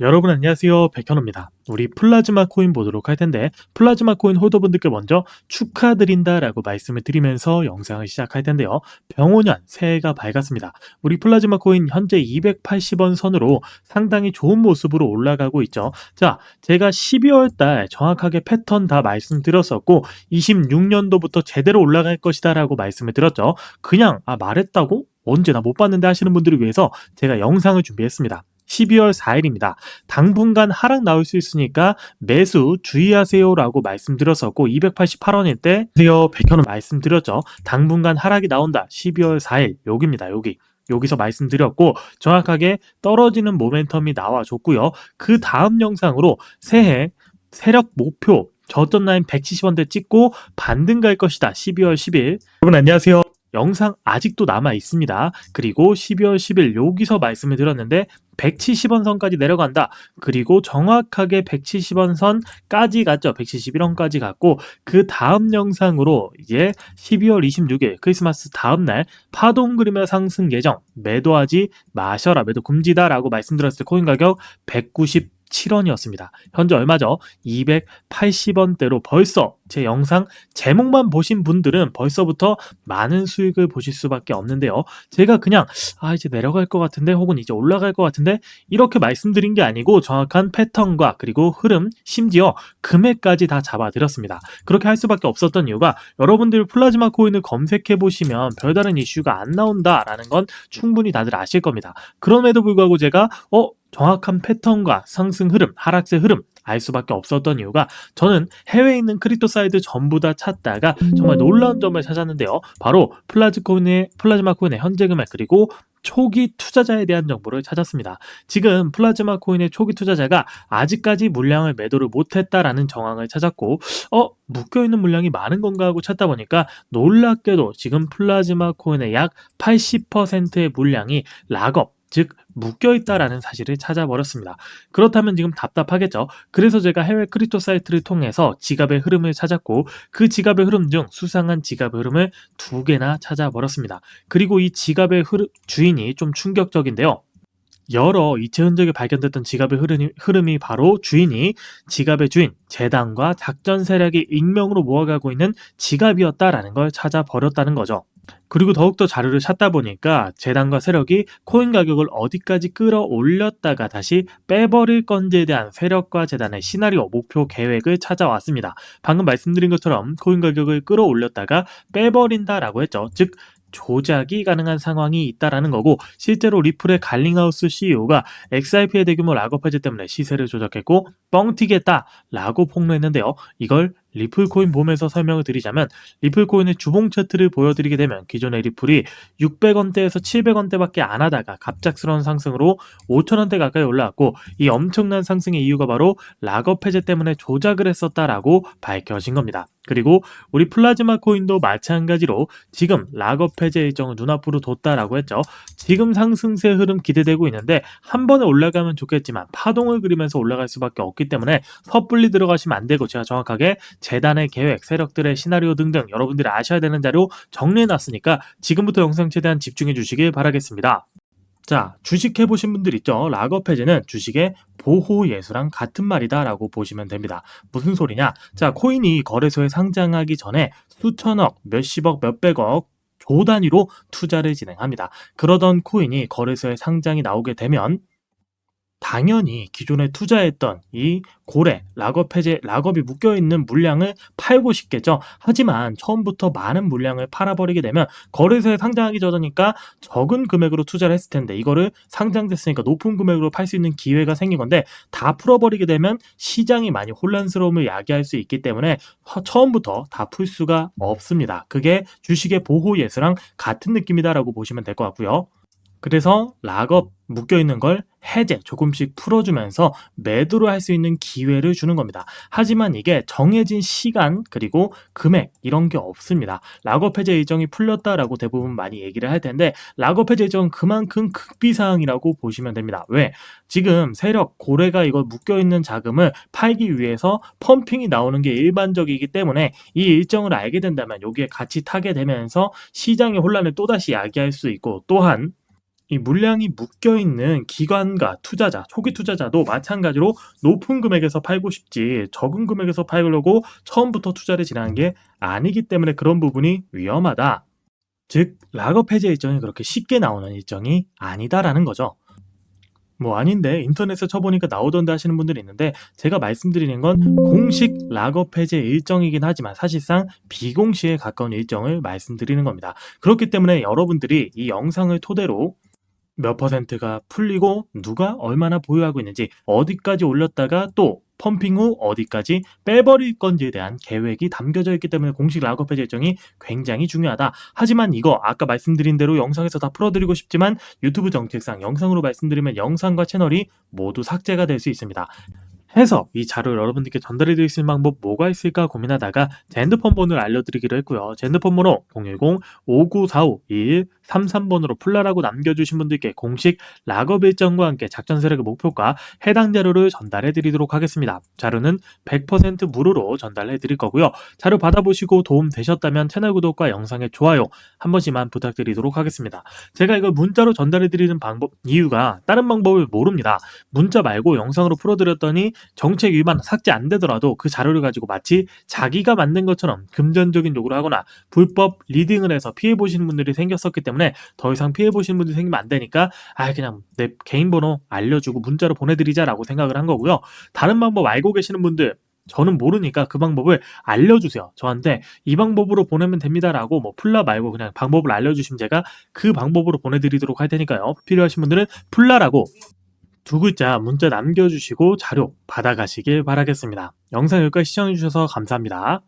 여러분 안녕하세요 백현우입니다. 우리 플라즈마 코인 보도록 할 텐데 플라즈마 코인 홀더분들께 먼저 축하드린다라고 말씀을 드리면서 영상을 시작할 텐데요. 병오년 새해가 밝았습니다. 우리 플라즈마 코인 현재 280원 선으로 상당히 좋은 모습으로 올라가고 있죠. 자, 제가 12월 달 정확하게 패턴 다 말씀드렸었고 26년도부터 제대로 올라갈 것이다라고 말씀을 드렸죠. 그냥 아 말했다고? 언제나 못 봤는데 하시는 분들을 위해서 제가 영상을 준비했습니다. 12월 4일입니다. 당분간 하락 나올 수 있으니까 매수 주의하세요라고 말씀드렸었고 288원일 때 드디어 100원 말씀드렸죠. 당분간 하락이 나온다. 12월 4일 여기입니다. 여기. 여기서 말씀드렸고 정확하게 떨어지는 모멘텀이 나와줬고요. 그 다음 영상으로 새해 세력 목표 저점 라인 170원대 찍고 반등 갈 것이다. 12월 10일. 여러분 안녕하세요. 영상 아직도 남아 있습니다. 그리고 12월 10일 여기서 말씀을 드렸는데 170원 선까지 내려간다. 그리고 정확하게 170원 선까지 갔죠. 171원까지 갔고 그 다음 영상으로 이제 12월 26일 크리스마스 다음 날 파동 그리며 상승 예정 매도하지 마셔라 매도 금지다라고 말씀드렸을 때 코인 가격 190 7원이었습니다. 현재 얼마죠? 280원대로 벌써 제 영상 제목만 보신 분들은 벌써부터 많은 수익을 보실 수밖에 없는데요. 제가 그냥 아 이제 내려갈 것 같은데 혹은 이제 올라갈 것 같은데 이렇게 말씀드린 게 아니고 정확한 패턴과 그리고 흐름 심지어 금액까지 다 잡아드렸습니다. 그렇게 할 수밖에 없었던 이유가 여러분들 플라즈마 코인을 검색해 보시면 별다른 이슈가 안 나온다라는 건 충분히 다들 아실 겁니다. 그럼에도 불구하고 제가 어 정확한 패턴과 상승 흐름, 하락세 흐름 알 수밖에 없었던 이유가 저는 해외에 있는 크립토 사이트 전부 다 찾다가 정말 놀라운 점을 찾았는데요. 바로 플라즈 코인의 플라즈마 코인의 현재 금액 그리고 초기 투자자에 대한 정보를 찾았습니다. 지금 플라즈마 코인의 초기 투자자가 아직까지 물량을 매도를 못했다라는 정황을 찾았고, 어, 묶여있는 물량이 많은 건가 하고 찾다 보니까 놀랍게도 지금 플라즈마 코인의 약 80%의 물량이 락업, 즉 묶여 있다라는 사실을 찾아버렸습니다. 그렇다면 지금 답답하겠죠. 그래서 제가 해외 크립토 사이트를 통해서 지갑의 흐름을 찾았고 그 지갑의 흐름 중 수상한 지갑의 흐름을 두 개나 찾아버렸습니다. 그리고 이 지갑의 흐름, 주인이 좀 충격적인데요. 여러 이체 흔적이 발견됐던 지갑의 흐름이, 흐름이 바로 주인이 지갑의 주인, 재단과 작전 세력이 익명으로 모아가고 있는 지갑이었다라는 걸 찾아버렸다는 거죠. 그리고 더욱더 자료를 찾다 보니까 재단과 세력이 코인 가격을 어디까지 끌어올렸다가 다시 빼버릴 건지에 대한 세력과 재단의 시나리오, 목표, 계획을 찾아왔습니다. 방금 말씀드린 것처럼 코인 가격을 끌어올렸다가 빼버린다라고 했죠. 즉, 조작이 가능한 상황이 있다라는 거고 실제로 리플의 갈링하우스 CEO가 XRP의 대규모 락업 해제 때문에 시세를 조작했고 뻥튀기했다라고 폭로했는데요. 이걸 리플코인 봄에서 설명을 드리자면 리플코인의 주봉 차트를 보여드리게 되면 기존의 리플이 600원대에서 700원대밖에 안 하다가 갑작스러운 상승으로 5천원대 가까이 올라왔고 이 엄청난 상승의 이유가 바로 락업 해제 때문에 조작을 했었다라고 밝혀진 겁니다. 그리고 우리 플라즈마 코인도 마찬가지로 지금 락업 해제 일정을 눈앞으로 뒀다라고 했죠. 지금 상승세 흐름 기대되고 있는데 한 번에 올라가면 좋겠지만 파동을 그리면서 올라갈 수밖에 없기 때문에 섣불리 들어가시면 안 되고 제가 정확하게 재단의 계획, 세력들의 시나리오 등등 여러분들이 아셔야 되는 자료 정리해 놨으니까 지금부터 영상 최대한 집중해 주시길 바라겠습니다. 자, 주식 해보신 분들 있죠? 락업 해제는 주식의 보호 예수랑 같은 말이다 라고 보시면 됩니다. 무슨 소리냐? 자, 코인이 거래소에 상장하기 전에 수천억, 몇십억, 몇백억 조 단위로 투자를 진행합니다. 그러던 코인이 거래소에 상장이 나오게 되면 당연히 기존에 투자했던 이 고래, 락업 해제, 락업이 묶여있는 물량을 팔고 싶겠죠. 하지만 처음부터 많은 물량을 팔아버리게 되면 거래소에 상장하기 전이니까 적은 금액으로 투자를 했을 텐데 이거를 상장됐으니까 높은 금액으로 팔 수 있는 기회가 생긴 건데 다 풀어버리게 되면 시장이 많이 혼란스러움을 야기할 수 있기 때문에 처음부터 다 풀 수가 없습니다. 그게 주식의 보호 예수랑 같은 느낌이다라고 보시면 될 것 같고요. 그래서 락업 묶여 있는 걸 해제 조금씩 풀어주면서 매도를 할수 있는 기회를 주는 겁니다. 하지만 이게 정해진 시간 그리고 금액 이런 게 없습니다. 락업 해제 일정이 풀렸다라고 대부분 많이 얘기를 할 텐데 락업 해제 일정은 그만큼 극비사항이라고 보시면 됩니다. 왜? 지금 세력 고래가 이걸 묶여 있는 자금을 팔기 위해서 펌핑이 나오는 게 일반적이기 때문에 이 일정을 알게 된다면 여기에 같이 타게 되면서 시장의 혼란을 또다시 야기할 수 있고 또한 이 물량이 묶여 있는 기관과 투자자, 초기 투자자도 마찬가지로 높은 금액에서 팔고 싶지 적은 금액에서 팔려고 처음부터 투자를 진행한 게 아니기 때문에 그런 부분이 위험하다. 즉, 락업 해제 일정이 그렇게 쉽게 나오는 일정이 아니다라는 거죠. 뭐 아닌데 인터넷에 쳐보니까 나오던데 하시는 분들이 있는데 제가 말씀드리는 건 공식 락업 해제 일정이긴 하지만 사실상 비공식에 가까운 일정을 말씀드리는 겁니다. 그렇기 때문에 여러분들이 이 영상을 토대로 몇 퍼센트가 풀리고 누가 얼마나 보유하고 있는지 어디까지 올렸다가 또 펌핑 후 어디까지 빼버릴 건지에 대한 계획이 담겨져 있기 때문에 공식 락업 해제 일정이 굉장히 중요하다. 하지만 이거 아까 말씀드린 대로 영상에서 다 풀어드리고 싶지만 유튜브 정책상 영상으로 말씀드리면 영상과 채널이 모두 삭제가 될 수 있습니다. 해서 이 자료를 여러분들께 전달해 드릴 수 있는 방법 뭐가 있을까 고민하다가 제 핸드폰 번호를 알려드리기로 했고요. 제 핸드폰 번호 010-5945-2133번으로 풀라라고 남겨주신 분들께 공식 락업 일정과 함께 작전 세력의 목표과 해당 자료를 전달해 드리도록 하겠습니다. 자료는 100% 무료로 전달해 드릴 거고요. 자료 받아보시고 도움 되셨다면 채널 구독과 영상의 좋아요 한 번씩만 부탁드리도록 하겠습니다. 제가 이걸 문자로 전달해 드리는 방법 이유가 다른 방법을 모릅니다. 문자 말고 영상으로 풀어드렸더니 정책 위반 삭제 안 되더라도 그 자료를 가지고 마치 자기가 만든 것처럼 금전적인 요구를 하거나 불법 리딩을 해서 피해 보시는 분들이 생겼었기 때문에 더 이상 피해 보시는 분들이 생기면 안 되니까 아 그냥 내 개인 번호 알려주고 문자로 보내드리자라고 생각을 한 거고요. 다른 방법 알고 계시는 분들 저는 모르니까 그 방법을 알려주세요. 저한테 이 방법으로 보내면 됩니다라고 뭐 풀라 말고 그냥 방법을 알려주시면 제가 그 방법으로 보내드리도록 할 테니까요. 필요하신 분들은 풀라라고 두 글자 문자 남겨주시고 자료 받아가시길 바라겠습니다. 영상 여기까지 시청해주셔서 감사합니다.